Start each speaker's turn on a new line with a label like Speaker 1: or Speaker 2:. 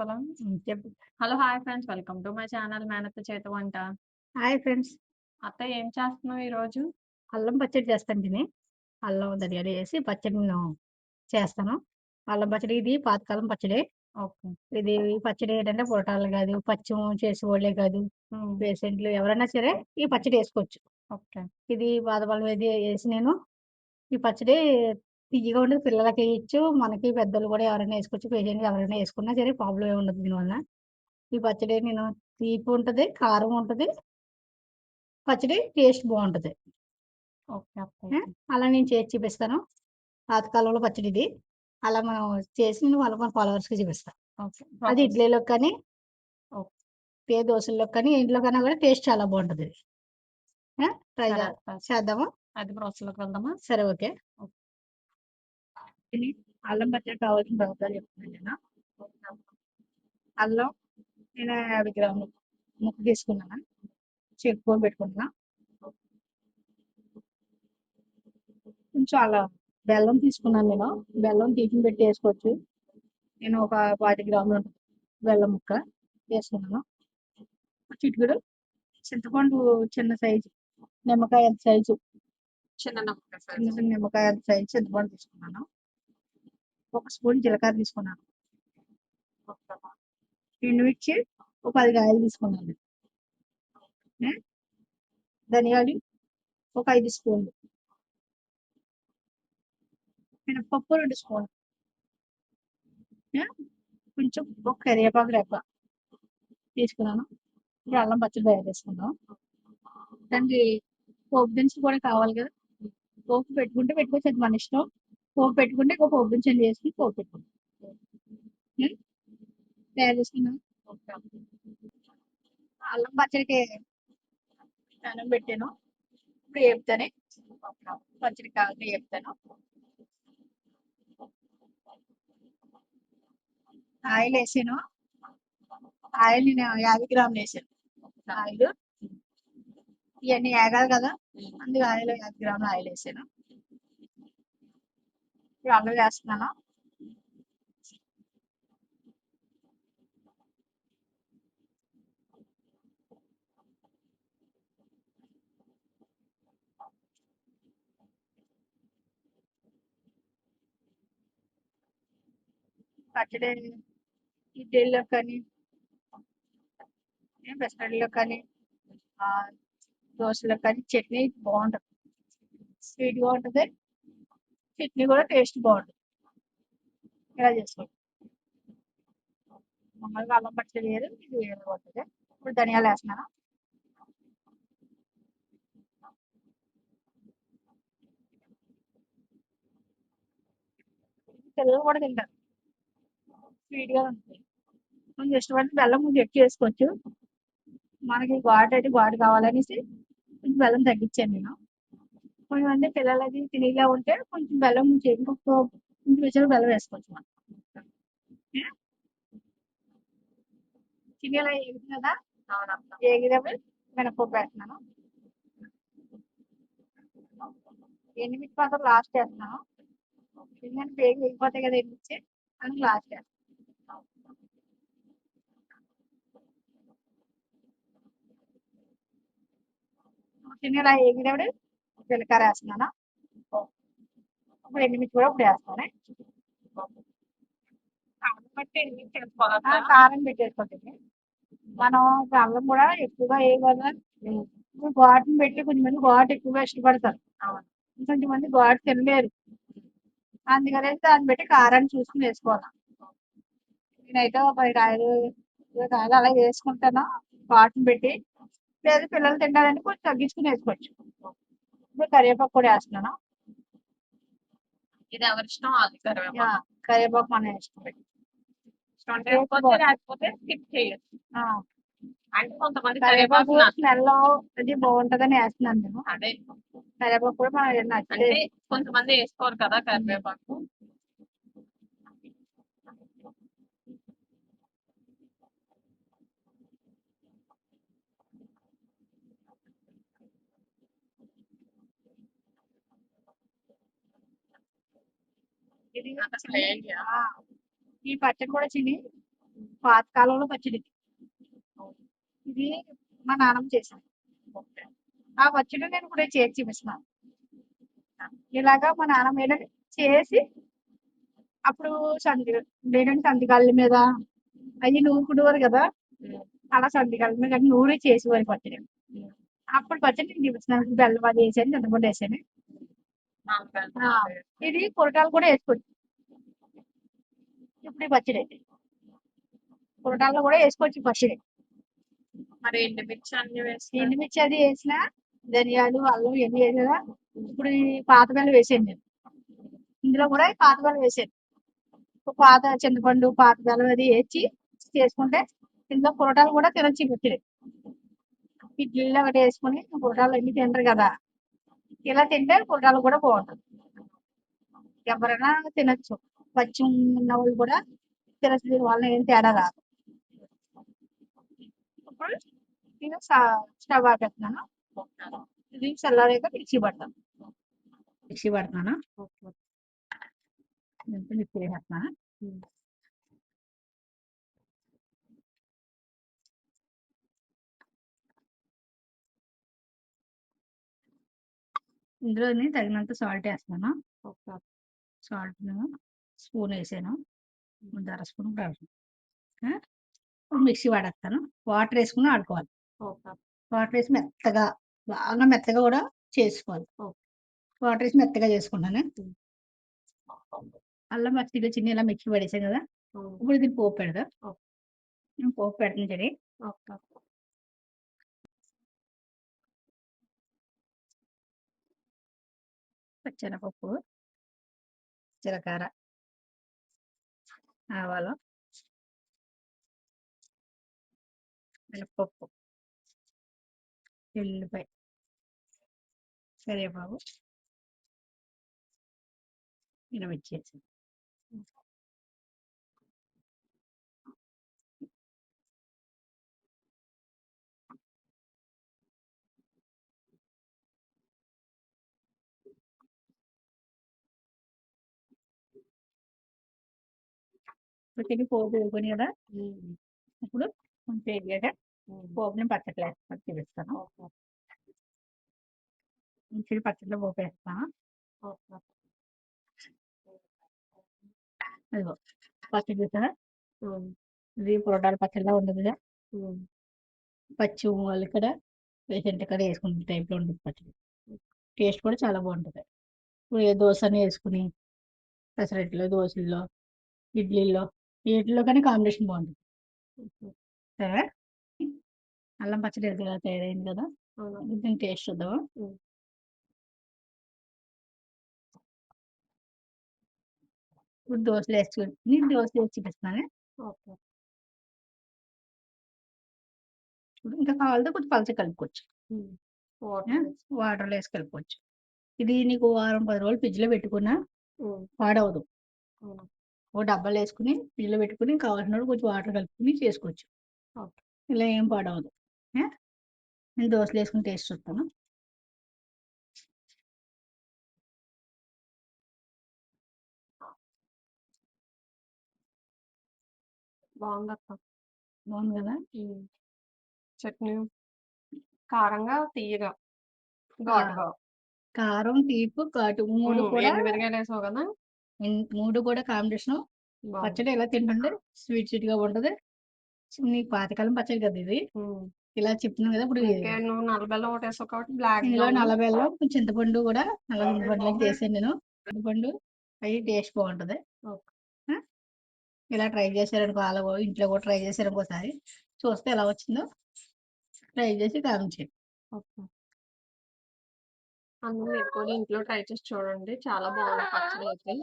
Speaker 1: హ్మ్. చెప్పు.
Speaker 2: Hello! Hi friends. Welcome to my channel మేనత్త చేతి వంట.
Speaker 1: Hi friends.
Speaker 2: అత్తయ్య ఏం చేస్తున్నావు ఈరోజు?
Speaker 1: అల్లం పచ్చడి చేస్తాను తిని. అల్లం ధనియాలు ఏసి పచ్చడి నేను చేస్తాను. అల్లం పచ్చడి ఇది పాతకాలం పచ్చడి.
Speaker 2: ఓకే.
Speaker 1: ఇది ఈ పచ్చడి ఏంటంటే పురటాలు కాదు, పచ్చిమ చేసేవాళ్ళే కాదు. పేషెంట్లు ఎవరైనా సరే ఈ పచ్చడి ఏసుకోవచ్చు.
Speaker 2: ఓకే.
Speaker 1: ఇది బాధపడం ఇది ఏసి నేను ఈ పచ్చడి తియ్యగా ఉండదు. పిల్లలకి ఇయొచ్చు. మనకి పెద్దోళ్ళు కూడా ఎవరైనా ఏసుకోవచ్చు. పేషెంట్లు ఎవరైనా ఏసుకున్నా సరే ప్రాబ్లమ్ ఏమి ఉండదు దీనివల్ల. ఈ పచ్చడి నేను తీపి ఉంటది, కారం ఉంటది. పచ్చడి టేస్ట్!
Speaker 2: అత్తయ్య.
Speaker 1: అలా నేను చేసి చూపిస్తాను. పాతకాలంలో పచ్చడి ఇది. అలా మనం చేసి నేను వాళ్ళ మన ఫాలోవర్స్‌కి చూపిస్తా.
Speaker 2: ఓకే.
Speaker 1: అది. ఇడ్లీలోకి కానీ. ఏ దోసల్లోకి కానీ, ఇంట్లోకన్నా కూడా టేస్ట్ చాలా బావుంటదిది. ఆ! ట్రై. చేద్దామా?
Speaker 2: అయితే ప్రాసెస్‌లోకి వెళ్దామా?
Speaker 1: సరే ఓకే. ఇది అల్లం పచ్చడి కావాల్సిన పదార్థాలు చెప్తున్నాను నేను. అల్లం నేను 50 గ్రాములు ముక్క తీసుకున్నాను. చెక్కుకొని పెట్టుకుంటున్నా. కొంచెం అలా బెల్లం తీసుకున్నాను నేను. బెల్లం తీసి పెట్టి ఏసుకోవచ్చు. నేను ఒక 20 గ్రాములు. బెల్లం ముక్క ఏసుకున్నాను. చిటికెడు చింతపండు చిన్న సైజు నిమ్మకాయ సైజు
Speaker 2: చిన్న నిమ్మకాయ
Speaker 1: చిన్న. చిన్న నిమ్మకాయ సైజు చింతపండు తీసుకున్నాను. ఒక స్పూన్ జీలకర్ర తీసుకున్నాను.
Speaker 2: ఓకే.
Speaker 1: ఎండుమిర్చి ఒక పది కాయలు తీసుకున్నాను. ధనియాలు ఒక ఐదు స్పూన్లు. మినప్పప్పు రెండు స్పూన్లు. కొంచెం ఒక కరివేపాకు రెప్ప తీసుకున్నాను. ఇప్పుడు అల్లం పచ్చడి తయారు చేసుకుందాం. దానికి పోపు దినుసులు కూడా కావాలి కదా! పోపు పెట్టుకుంటే పెట్టుకోవచ్చు. అది మన ఇష్టం. పోపు పెట్టుకుంటే ఇంకో పోపు దినుసులు చేసుకుని పోపు పెట్టుకుందాం. తయారు చేసుకుందాం. అల్లం పచ్చడికి పెనం పెట్టాను. ఇప్పుడు ఏపుతానే పచ్చడి కావాలంటే ఏపుతాను. ఆయిల్ వేసాను ఆయిల్ నేను 50 గ్రాములు వేసాను ఆయిల్ ఇవన్నీ ఏగాలి కదా!
Speaker 2: హ్మ్.
Speaker 1: అందుకే ఆయిల్ 50 గ్రాముల ఆయిల్ వేసాను ఇప్పుడు అల్లం వేస్తున్నాను. పచ్చడి ఇడ్లీలో కానీ ఏ పెసరట్లో కానీ దోశలో కానీ చట్నీ బాగుంటుంది స్వీట్‌గా ఉంటుంది చట్నీ కూడా టేస్ట్ బాగుంటుంది ఇలా చేసుకోండి. మామూలుగా అల్లం పచ్చడి వేరు. ఇది వేరు ఉంటది. ఇప్పుడు ధనియాలు వేస్తున్నాను పిల్లలు కూడా తింటారు. స్వీట్‌గా ఉంటుంది కొంచెం ఇష్టపడితే బెల్లం కొంచెం ఎక్కువ చేసుకోవచ్చు మనకి ఘాటు అయితే ఘాటు కావాలనేసి కొంచెం బెల్లం తగ్గించాను నేను. కొంతమంది పిల్లలు అది తినేలా ఉంటే కొంచెం బెల్లం కొంచెం ఇంకొక కొంచెం బెల్లం వేసుకోవచ్చు మనం. తినేలా చిన్ని కదా!
Speaker 2: అవునత్త.
Speaker 1: ఏగినప్పుడు మినపప్పు వేస్తున్నాను. ఎండుమిర్చి మాత్రం లాస్ట్ వేస్తున్నాను ఎందుకంటే బేగి వేగిపోతాయి కదా ఎండుమిర్చి. అందుకు లాస్ట్ వేస్తాను చిన్ని ఇలా ఏగినప్పుడు జీలకర్ర ఏస్తున్నాను. ఇప్పుడు ఎండుమిర్చి కూడా ఇప్పుడు ఏస్తాను.
Speaker 2: కారం
Speaker 1: పెట్టేసుకోవచ్చండి. మనం అల్లం కూడా ఎక్కువగా. ఇప్పుడు ఘాటుని పెట్టి కొంతమంది ఘాటు ఎక్కువగా ఇష్టపడతారు. కొంతమంది ఘాటు తినలేరు. అందుకనేసి దాన్ని బట్టి కారాన్ని చూసుకొని వేసుకోవాలి. నేనైతే ఒక 10 కాయలు, 20 కాయలు అలా వేసుకుంటాను. ఘాటుని పెట్టి. లేదు పిల్లలు తింటారంటే కొంచెం తగ్గించుకొని వేసుకోవచ్చు. ఇప్పుడు కరివేపాకు కూడా వేస్తున్నాను.
Speaker 2: ఇది అది
Speaker 1: యాహ్!
Speaker 2: కరివేపాకు.
Speaker 1: కరివేపాకు మన ఇష్టం.
Speaker 2: ఇష్టం. లేకపోతే స్కిప్ చేయొచ్చు. అంటే కొంతమంది
Speaker 1: కరివేపాకు స్మెల్ అది బావుంటదని ఏస్తున్నాను నేను.
Speaker 2: అదే.
Speaker 1: కరివేపాకు కూడా నచ్చితే
Speaker 2: అంటే కొంతమంది వేసుకోరు కదా కరివేపాకు.
Speaker 1: ఇది! ఈ పచ్చడి కూడా చిన్ని పాత కాలంలో పచ్చడి ఇది. మా నాన్నమ్మ చేసింది. ఆ పచ్చడి నేను ఇప్పుడు చేసి చూపిస్తున్నాను ఇలాగా మా నాన్నమ్మ ఏంటంటే చేసి అప్పుడు సంది లేదంటే సంతికాళ్ళ మీద అవి నూరుకునేవారు కదా. అలా సంతికాళ్ళ మీద నూరి చేసేవారు పచ్చడి. అప్పుడు పచ్చడి నేను చూపిస్తున్నాను బెల్లం అది వేసాను చింతపండు వేసాను ఇది పొరటాలు కూడా వేసుకోవచ్చు. ఇప్పుడు పచ్చడి. అయితే పొరటాల్లో కూడా వేసుకోవచ్చు పచ్చడి.
Speaker 2: మరి ఎండుమిర్చి అన్ని వేస్తారు.
Speaker 1: ఎండుమిర్చి అది వేసిన ధనియాలు అల్లం ఇవన్నీ వేసారా ఇప్పుడు ఈ పాత బెల్లం వేసాను నేను. ఇందులో కూడా పాత బెల్లం వేసాను పాత చింతపండు పాత బెల్లం అది వేసి చేసుకుంటే ఇందులో పొరటాలు కూడా తినొచ్చు పచ్చడి. ఇడ్లీలో ఒకటి వేసుకొని పొరటాలు అన్ని తింటారు కదా. ఇలా తింటే పొరటాలు కూడా బాగుంటుంది ఎవరైనా తినొచ్చు. పచ్చి ఉన్న వాళ్ళు కూడా తినచ్చు. దీని వల్ల ఏం తేడా రాదు. ఇప్పుడు నేను స్టవ్ ఆపేస్తున్నాను. ఇది చల్లారాక మిక్సీ పడతాను. మిక్సీ పడుతున్నాను
Speaker 2: ఓకే.
Speaker 1: మిక్సీ వేసేస్తున్నాను. ఇందులోని తగినంత సాల్ట్ వేస్తున్నాను
Speaker 2: ఓకే.
Speaker 1: సాల్ట్ స్పూన్ వేసాను. ముందు అర స్పూన్ మిక్సీ పడేస్తాను వాటర్ వేసుకుని ఆడుకోవాలి. వాటర్ వేసి మెత్తగా బాగా మెత్తగా కూడా చేసుకోవాలి. వాటర్ వేసి మెత్తగా చేసుకుంటాను. అల్లం పచ్చిగా చిన్న ఇలా మిక్సీ పడేసాం కదా. ఇప్పుడు దీన్ని పోపు పెడదాం. పోపు పెడుతుంది
Speaker 2: ఓకే.
Speaker 1: పచ్చెనపప్పు జీలకర్ర ఆవాలు మినప్పప్పు ఎల్లిపాయ కరివేపాకు మినమిర్చి ఇప్పుడు పోపు వేసుకొని కదా. ఇప్పుడు కొంచెం
Speaker 2: హ్మ్.
Speaker 1: పోపుని పచ్చట్లో వేసుకొని చూపిస్తాను. మంచిగా పచ్చట్లో పోపు వేస్తాను. అదిగో పచ్చడి చూసారా. ఇది పొరటాల పచ్చడిలా ఉండదు కదా
Speaker 2: హ్మ్.
Speaker 1: పచ్చి వాళ్ళు కూడా వేసంటే కూడా వేసుకునే టైప్లో ఉంటుంది పచ్చడి టేస్ట్ కూడా చాలా బాగుంటుంది ఇప్పుడు ఏ దోశని వేసుకుని పెసరట్లో దోశల్లో ఇడ్లీల్లో వీటిలో కానీ కాంబినేషన్ బాగుంటుంది. సరే. అల్లం పచ్చడి ఎలా తయారైంది కదా.
Speaker 2: అవును.
Speaker 1: ఇప్పుడు దీని టేస్ట్ చూద్దాం. ఇప్పుడు దోశలు వేసుకుని దోశలు వేసి చూపిస్తున్నాను ఇంకా కావాలంటే కొంచెం పలచ కలుపుకోవచ్చు.
Speaker 2: వేసి.
Speaker 1: వాటర్లో వేసి కలుపుకోవచ్చు. ఇది నీకు వారం పది రోజులు ఫ్రిడ్జ్లో పెట్టుకున్నా. పాడవదు. ఓ డబ్బాలో వేసుకుని ఫ్రిడ్జ్లో పెట్టుకుని కావాల్సినప్పుడు కొంచెం వాటర్ కలుపుకుని చేసుకోవచ్చు. ఇలా ఏం పాడవదు? నేను దోశలు వేసుకుని టేస్ట్ చూస్తాను
Speaker 2: బాగుందక్క.
Speaker 1: బాగుంది కదా.
Speaker 2: చట్నీ కారంగా, తియ్యగా, ఘాటుగా.
Speaker 1: కారం తీపు ఘాటు మూడు. కూడా
Speaker 2: వేసావు కదా!
Speaker 1: మూడు కూడా కాంబినేషన్. పచ్చడి ఎలా తింటుంటే స్వీట్ స్వీట్గా ఉంటది నీకు పాతకాలం పచ్చడి కదా ఇది. ఇలా చెప్తున్నాను కదా ఇప్పుడు ఇందులో కొంచెం చింతపండు కూడా నల్ల చింతపండులో చేసాను నేను చింతపండు అవి టేస్ట్ బాగుంటది? ఇలా ట్రై చేశారనుకో అలా ఇంట్లో కూడా ట్రై చేశారు ఒకసారి చూస్తే ఎలా వచ్చిందో ట్రై చేసి
Speaker 2: ఓకే. అందరూ మీరు కూడా ఇంట్లో ట్రై చేసి చూడండి. చాలా బాగుంది పచ్చడి అయితే.